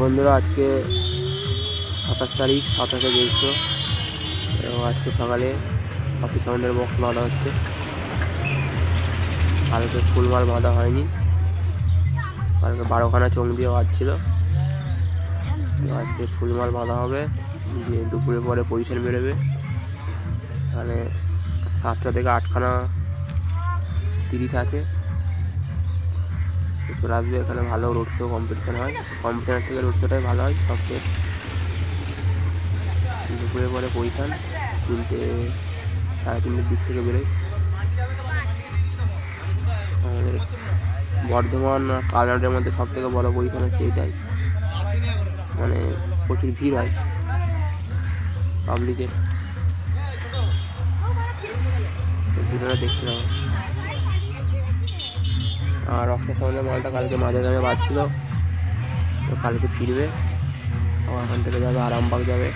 বন্ধুরা, আজকে সাতাশ তারিখ, সাতাশে জ্যৈষ্ঠ। এবং আজকে সকালে অফিস সাউন্ডের বক্স বাঁধা হচ্ছে। কালকে ফুলমাল বাঁধা হয়নি। কালকে বারোখানা চোখ দিয়ে বাঁধছিল তো আজকে ফুলমাল বাঁধা হবে। যে দুপুরের পরে পজিশন বেরোবে। মানে সাতটা থেকে আটখানা তিরিশ আছে। চলে আসবে এখানে ভালো রোড শো কম্পিটিশান হয়। কম্পিটিশানের থেকে রোড শোটাই ভালো হয়, সব সেট দুপুরের পরে পজিশান, তিনটে, সাড়ে তিনটের দিক থেকে বেরোয় আমাদের বর্ধমান কালনাটের মধ্যে সব থেকে বড়ো পজিশান হচ্ছে এটাই। মানে প্রচুর ভিড় হয় পাবলিকের দেখতে হবে। আর অক্ষয় সামনে মালটা কালকে মাঝে দামে বাজছিল। তো কালকে ফিরবে। ওখান থেকে যাবে, আরামবাগ যাবে।